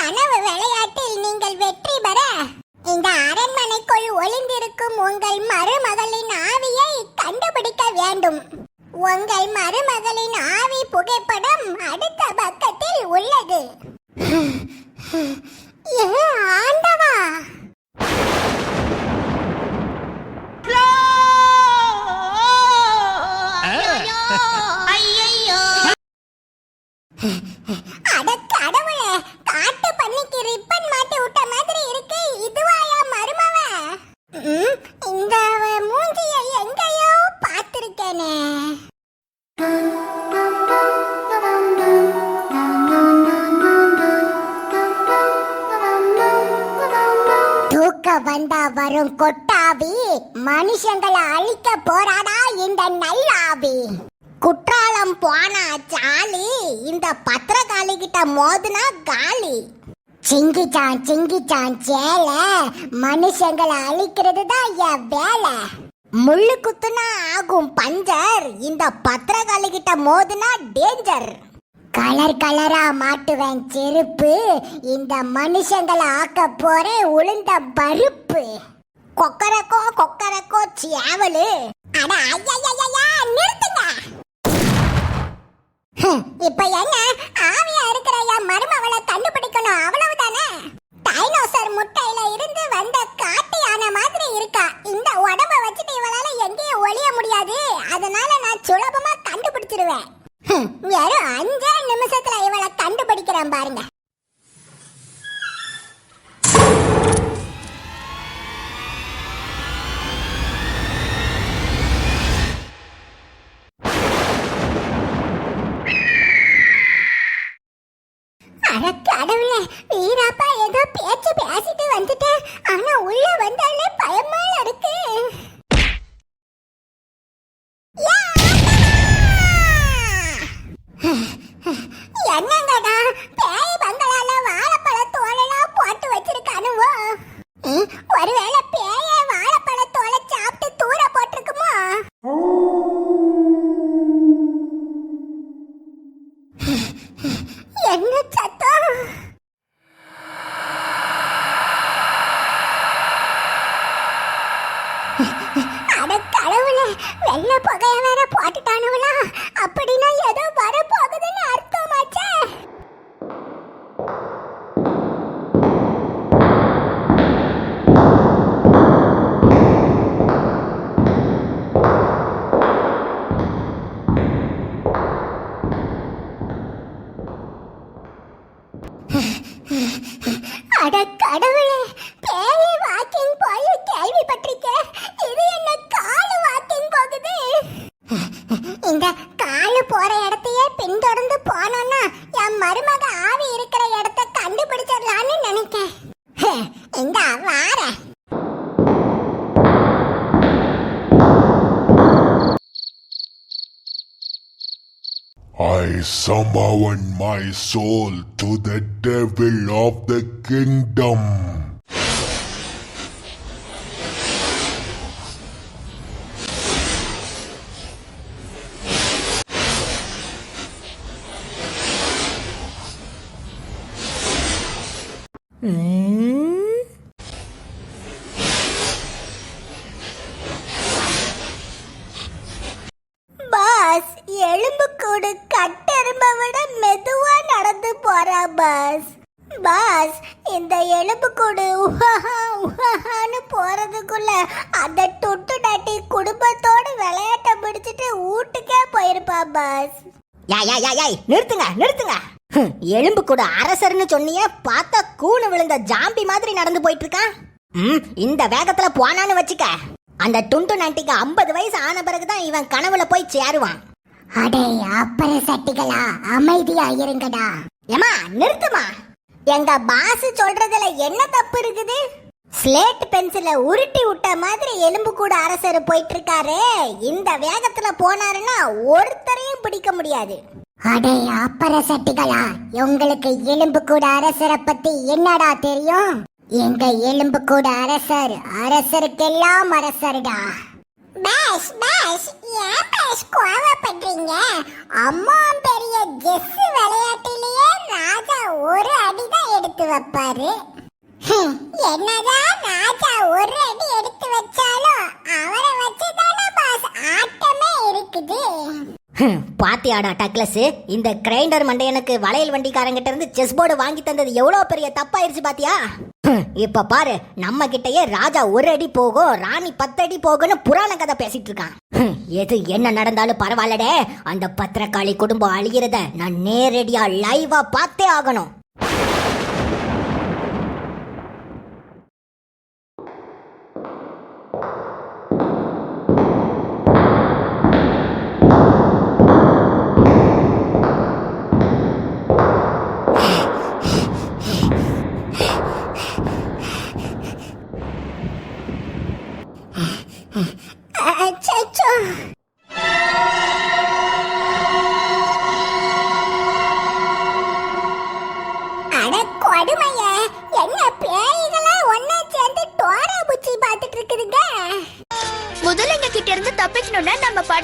கனவு விளையாட்டில் நீங்கள் வெற்றி பெற இந்த அரண்மனைக்குள் ஒளிந்திருக்கும் உங்கள் மருமகளின் ஆவியை கண்டுபிடிக்க வேண்டும். உங்கள் மருமகளின் ஆவி புகைப்படம் அடுத்த பக்கத்தில் உள்ளது. ஏ ஆண்டவா! வந்தா வரும் கொட்டாவி. மனுஷங்களை அழிக்க போறாடா இந்த நல்லாவி. குற்றாலம் போனா ஜாலி. இந்த பத்திரகாளி கிட்ட மோதுனா காலி. சிங்கிச்சான் சிங்கிச்சான் சேல. மனுஷங்களை அழிக்கிறது தான் என் வேலை. முள்ளு குத்துனா ஆகும் பஞ்சர். இந்த பத்திரகாளி கிட்ட மோதுனா டேஞ்சர். கலர் கலரா மாட்டுவேன் செருப்பு. இந்த மனுஷங்களை ஆக்க போறேன் உளுந்த பருப்பு. கொக்கரக்கோ கொக்கரக்கோ சேவலு. அட ஐயா நிறுத்துங்க. ஹம், இப்ப அட கடவுளே வெள்ள புகைய வேற போட்டுட்டானுங்களா? அப்படின்னா ஏதோ I summon my soul to the devil of the kingdom. Boss boss. Boss இந்த எலும்பு கூடு. உஹாஹா உஹாஹான்னு போறதுக்குள்ள அந்த துட்டு டாட்டி குடும்பத்தோட விளையாட்ட பிடிச்சிட்டு வீட்டுக்கே போயிருப்பா பாஸ். யாய் யாய் யாய் யாய் நிறுத்துங்க நிறுத்துங்க. எலும்பு கூட அரசர்னு சொன்னியே பார்த்தா கூணு விழுந்த ஜாம்பி மாதிரி நடந்து போயிட்டு இருக்கான் ம், இந்த வேகத்துல போனான்னு வச்சுக்க. அந்த டுண்டு நாட்டிக்கு ஐம்பது வயசு ஆன பிறகுதான் இவன் கனவுல போய் சேருவான். அடே அப்பற சட்டிகளா அமைதியா இருங்கடா. ஏமா நிறுத்துமா எங்க பாஸ் சொல்றதுல என்ன தப்பு இருக்குது? ஸ்லேட் பென்சில உருட்டி விட்ட மாதிரி எலும்பு கூட அரசர் போயிட்டு இருக்காரு இந்த வேகத்துல போனாருன்னா ஒருத்தரையும் பிடிக்க முடியாது. அடே அப்பற சட்டிகளா உங்களுக்கு எலும்பு கூட அரசரை பத்தி என்னடா தெரியும்? எங்க எலும்பு கூட அரசர் அரசருக்கெல்லாம் அரசர்டா. பேஷ் பேஷ் ஏன் பேஷ் கோவப்படுறீங்க? அம்மா பெரிய ஜெஸ் விளையாட்டிலேயே ராஜா ஒரு அடிதான் எடுத்து வைப்பாரு. என்னதான் ராஜா பாத்தியாடா டக்ளஸ். இந்த கிரைண்டர் மண்டையனுக்கு வளையல் வண்டிக்காரங்கிட்ட இருந்து செஸ் போர்டு வாங்கி தந்தது எவ்வளவு பெரிய தப்பாயிருச்சு பாத்தியா? இப்ப பாரு நம்ம கிட்டயே ராஜா ஒரு அடி போகும் ராணி பத்து அடி போகும்னு புராண கதை பேசிட்டு இருக்கான். எது என்ன நடந்தாலும் பரவாயில்லடே. அந்த பத்திரக்காளி குடும்பம் அழிகிறத நான் நேரடியா லைவா பார்த்தே ஆகணும்.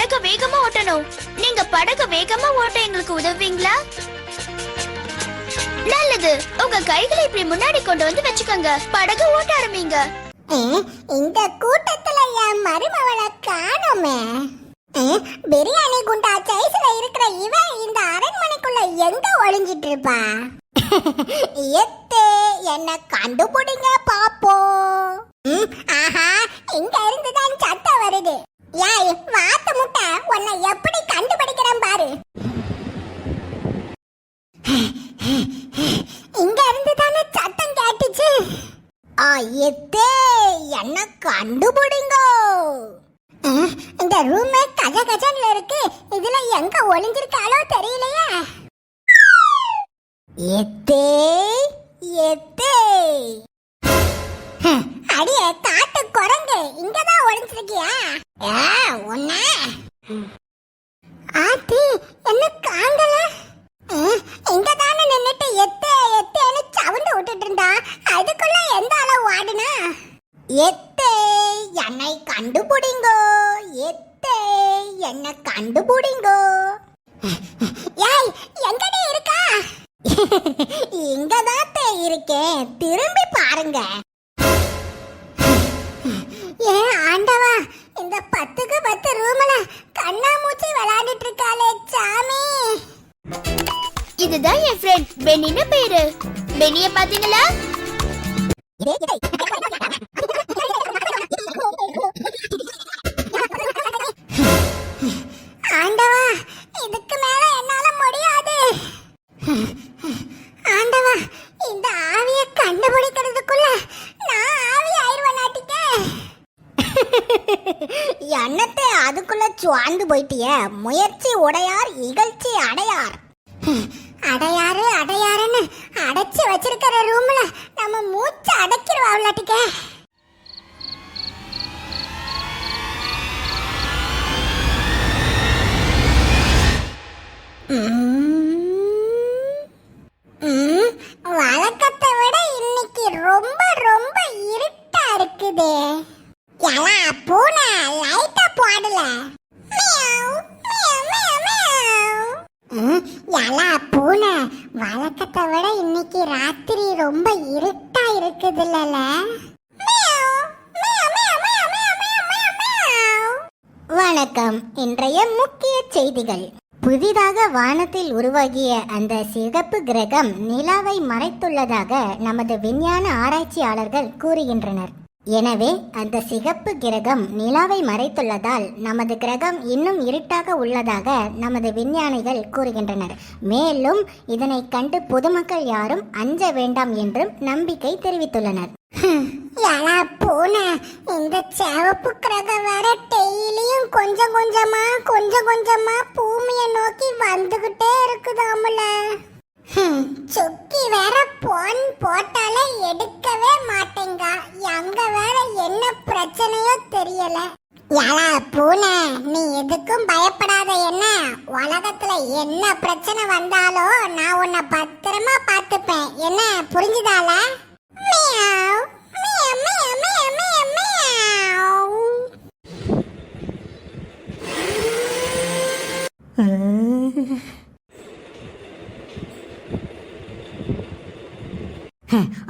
படக வேகமா ஓட்டணும். நீங்க படகு வேகமா ஓட்ட எங்களுக்கு உதவுவீங்களா? நல்லது. உங்க கைகளை இப்படி முன்னாடி கொண்டு வந்து வச்சுக்கோங்க. படகு ஓட்ட ஆரம்பிங்க. இந்த கூட்டத்துல என் மருமவளை காணோமே. பிரியாணி குண்டா சைஸ்ல இருக்கிற இவன் இந்த அரண்மனைக்குள்ள எங்க ஒளிஞ்சிட்டு இருப்பா? எத்து என்ன கண்டுபிடிங்க பாப்போம். ஆஹா இங்க இருந்துதான் சத்தம் வருது. ஏய் உன்னை எப்படி கண்டுபிடிக்கிறேன் பாரு. இங்க இருந்து தானே சத்தம் கேட்டுச்சு? எத்தே என்ன கண்டுபிடிங்க. இந்த ரூம் கஜ கஜன்ல இருக்கு. இதுல எங்க ஒளிஞ்சிருக்காளோ தெரியலையா. எத்தே எத்தே. அடியே காட்டு குரங்கு. இங்கதான் ஒளிஞ்சிருக்கியா? ஆ, உன்ன. ஆத்தி என்ன காங்கல இங்க தானே இந்த பத்துக்கு பத்து ரூம்ல கண்ணாமூச்சி விளையாடிட்டு இருக்காளே சாமி. இதுதான் என் ஃப்ரெண்ட் பெனின்னு பேரு. பெனிய பாத்தீங்களா? ஆண்டவா இதுக்கு மேல என்னால முடியாது ஆண்டவா இந்த ஆவிய கண்டுபிடிக்கிறதுக்குள்ள நான் ஆவி ஆயிருவனாட்டிக்க என்னத்தை அதுக்குள்ள சுவாந்து போயிட்டிய. முயற்சி உடையார் இகழ்ச்சி அடையார். அடையாறு அடையாறுன்னு அடைச்சு வச்சிருக்கிற ரூம்ல நம்ம மூச்சு அடைக்கிறவாட்டிக்க Mm-hmm. ம், எலா பூனை வழக்கத்தை விட இன்னைக்கு ராத்திரி ரொம்ப இருட்டா இருக்குதுல்ல வணக்கம். இன்றைய முக்கிய செய்திகள். புதிதாக வானத்தில் உருவாகிய அந்த சிகப்பு கிரகம் நிலாவை மறைத்துள்ளதாக நமது விஞ்ஞான ஆராய்ச்சியாளர்கள் கூறுகின்றனர். எனவே அந்த சிகப்பு கிரகம் நிலாவை மறைத்துள்ளதால் நமது கிரகம் இன்னும் இருட்டாக உள்ளதாக நமது விஞ்ஞானிகள் கூறுகின்றனர். மேலும் இதனை கண்டு பொதுமக்கள் யாரும் அஞ்ச வேண்டாம் என்றும் நம்பிக்கை தெரிவித்துள்ளனர். யாரா போன இந்த சிவப்பு கிரகம் வர டெய்லியும் கொஞ்சம் கொஞ்சமா கொஞ்சம் கொஞ்சமா பூமியை நோக்கி வந்துகிட்டே இருக்குதாமல. சுத்தி வேற போன் போட்டாலே எடுக்கவே மாட்டேங்க. அங்க வேற என்ன பிரச்சனையோ தெரியல. யாரா பூனை நீ எதுக்கும் பயப்படாத என்ன? உலகத்துல என்ன பிரச்சனை வந்தாலும் நான் உன்னை பத்திரமா பார்த்துப்பேன். என்ன புரிஞ்சுதால மியா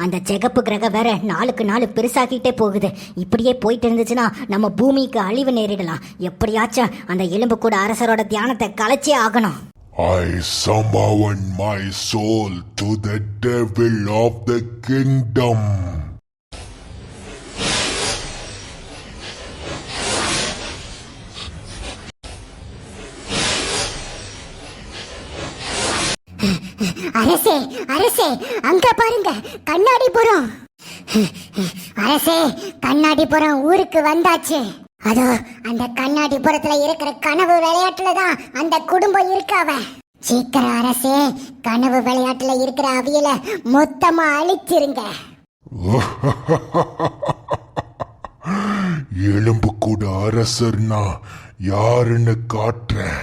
அந்த ஜெகப்பு கிரகம் வேற நாளுக்கு நாள் பெருசாகிட்டே போகுது. இப்படியே போயிட்டு இருந்துச்சுன்னா நம்ம பூமிக்கு அழிவு நேரிடலாம். எப்படியாச்சும் அந்த எலும்பு கூட அரசரோட தியானத்தை கலைச்சே ஆகணும். I summon my soul to the devil of the kingdom. அரசே அரசே அங்க பாருங்க கண்ணாடிபுரம் அரசே கண்ணாடிபுரம் ஊருக்கு வந்தாச்சு. அதோ அந்த கண்ணாடிபுரத்துல இருக்கிற கனவு விளையாட்டுல தான் அந்த குடும்பம் இருக்காவ சீக்கிரம் அரசே கனவு விளையாட்டுல இருக்கிற அவியல மொத்தமா அழிச்சிருங்க. எலும்பு கூட அரசர்னா யாருன்னு காட்டுறேன்.